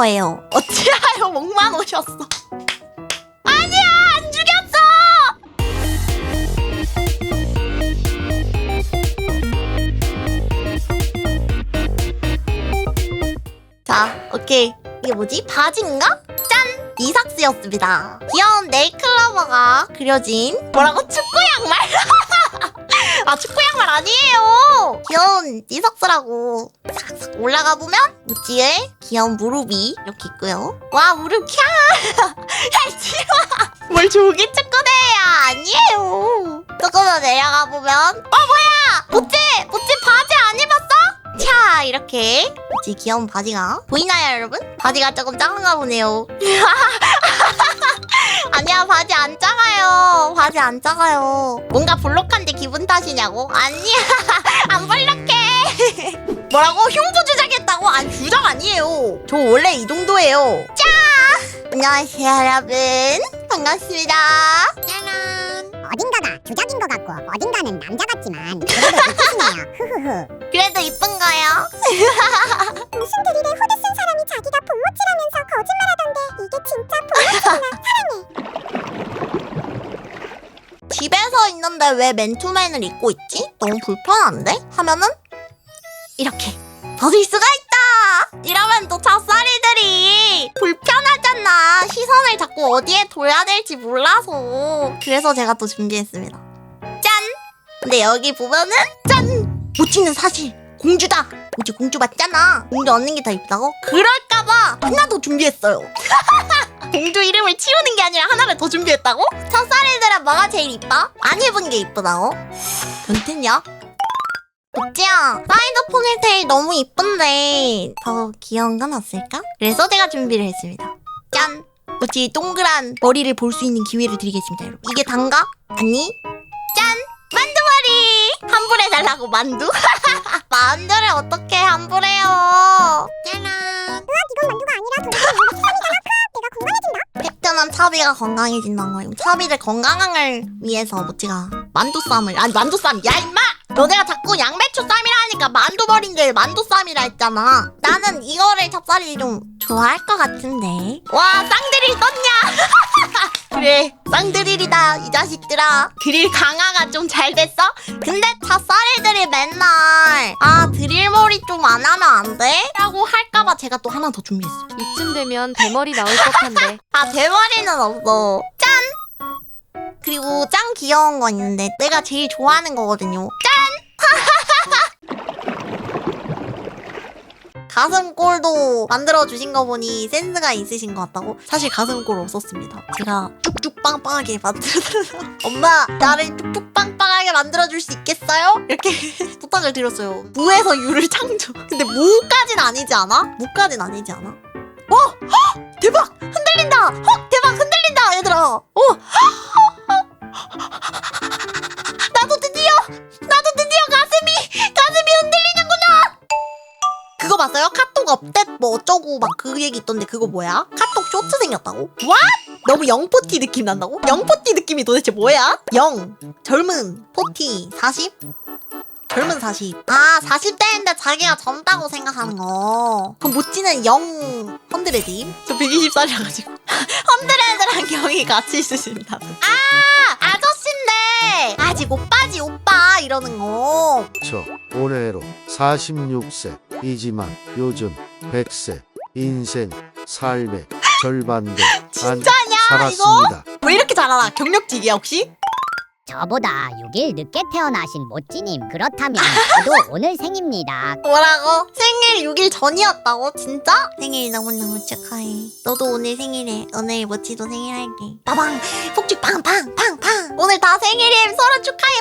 싶어해요. 어찌하여 목만 오셨어? 아니야 안 죽였어. 자, 오케이. 이게 뭐지? 바지인가? 짠! 이삭스였습니다. 귀여운 네이클로버가 그려진 뭐라고? 축구 양말? 아, 축구 양말 아니에요! 귀여운 이삭스라고. 싹싹 올라가 보면 우찌의 귀여운 무릎이 이렇게 있고요. 와, 무릎 캬! 야, 지마! 뭘 조기 축구대야 아니에요. 조금만 내려가 보면 어, 뭐야! 모찌! 모찌 바지 안 입었어? 차 이렇게 이 귀여운 바지가 보이나요 여러분? 바지가 조금 작은가 보네요 바지 안 작아요 뭔가 볼록한데 기분 탓이냐고? 아니야 안 볼록해 뭐라고? 흉부 주작했다고? 아니 주작 아니에요 저 원래 이 정도예요 짜 안녕하세요 여러분 반갑습니다 짜란 어딘가가 주작인 것 같고 어딘가는 남자 같지만 그래도 이쁘시네요. 흐흐흐. 그래도 이쁜가요? 무슨 드릴에 후 있는데 왜 맨투맨을 입고 있지? 너무 불편한데? 하면은 이렇게 벗을 수가 있다! 이러면 또 젖살이들이 불편하잖아. 시선을 자꾸 어디에 둬야 될지 몰라서. 그래서 제가 또 준비했습니다. 짠! 근데 여기 보면은 짠! 모찌는 사실 공주다! 모찌 공주 맞잖아. 공주 얻는 게더 이쁘다고? 그럴까봐 하나 더 준비했어요. 공주 이름을 치우는 게 아니라 하나를 더 준비했다고? 첫살이 뭐가 제일 이뻐? 안 입은 게 이쁘다고? 변태냐? 어찌야 사이드 포니테일 너무 이쁜데 더 귀여운 건 없을까? 그래서 제가 준비를 했습니다 짠! 어찌 동그란 머리를 볼 수 있는 기회를 드리겠습니다 여러분 이게 단가? 아니 짠! 만두머리! 환불해달라고 만두? 만두를 어떻게 환불해요 짜란 차비가 건강해진다는 거예요. 차비를 건강을 위해서 모찌가 만두쌈을 아니 만두쌈 야 임마! 너네가 자꾸 양배추 쌈이라 하니까 만두벌인데 만두쌈이라 했잖아. 나는 이거를 찹쌀이 좀 좋아할 것 같은데. 와 쌍드릴 떴냐? 그래 쌍드릴이다 이 자식들아. 드릴 강화가 좀 잘 됐어? 근데 찹쌀이들이 맨날 좀 안 하면 안 돼? 라고 할까봐 제가 또 하나 더 준비했어요. 이쯤 되면 대머리 나올 법한데. 아 대머리는 없어. 짠! 그리고 짱 귀여운 거 있는데 내가 제일 좋아하는 거거든요. 짠 가슴골도 만들어 주신 거 보니 센스가 있으신 것 같다고 사실 가슴골 없었습니다 제가 쭉쭉 빵빵하게 만들어 엄마 나를 쭉쭉 빵빵하게 만들어 줄 수 있겠어요? 이렇게 부탁을 드렸어요 무에서 유를 창조 근데 무까진 아니지 않아? 무까진 아니지 않아? 어! 헉! 대박! 흔들린다! 헉! 대박! 흔들린다! 얘들아! 어! 나 업데이트 뭐 어쩌고 막 그 얘기 있던데 그거 뭐야? 카톡 쇼트 생겼다고? What? 너무 영포티 느낌 난다고? 영포티 느낌이 도대체 뭐야? 영 젊은 포티 40? 젊은 40. 아, 40대인데 자기가 젊다고 생각하는 거. 그럼 모찌는 영 헌드레드. 저 120살이라가지고. 헌드레드랑 영이 같이 있으신다. 아, 아저씨인데. 아직 오빠지, 오빠. 이러는 거. 저 올해로 46세 이지만 요즘 100세 인생 삶의 절반도 안 진짜냐, 살았습니다. 왜 이렇게 잘 알아? 경력직이야, 혹시? 저보다 6일 늦게 태어나신 모찌님 그렇다면 저도 오늘 생입니다. 뭐라고? 생일 6일 전이었다고? 진짜? 생일 너무너무 축하해. 너도 오늘 생일에 오늘 모찌도 생일 할게. 빠방! 폭죽 팡팡! 팡팡! 오늘 다 생일임! 서로 축하해!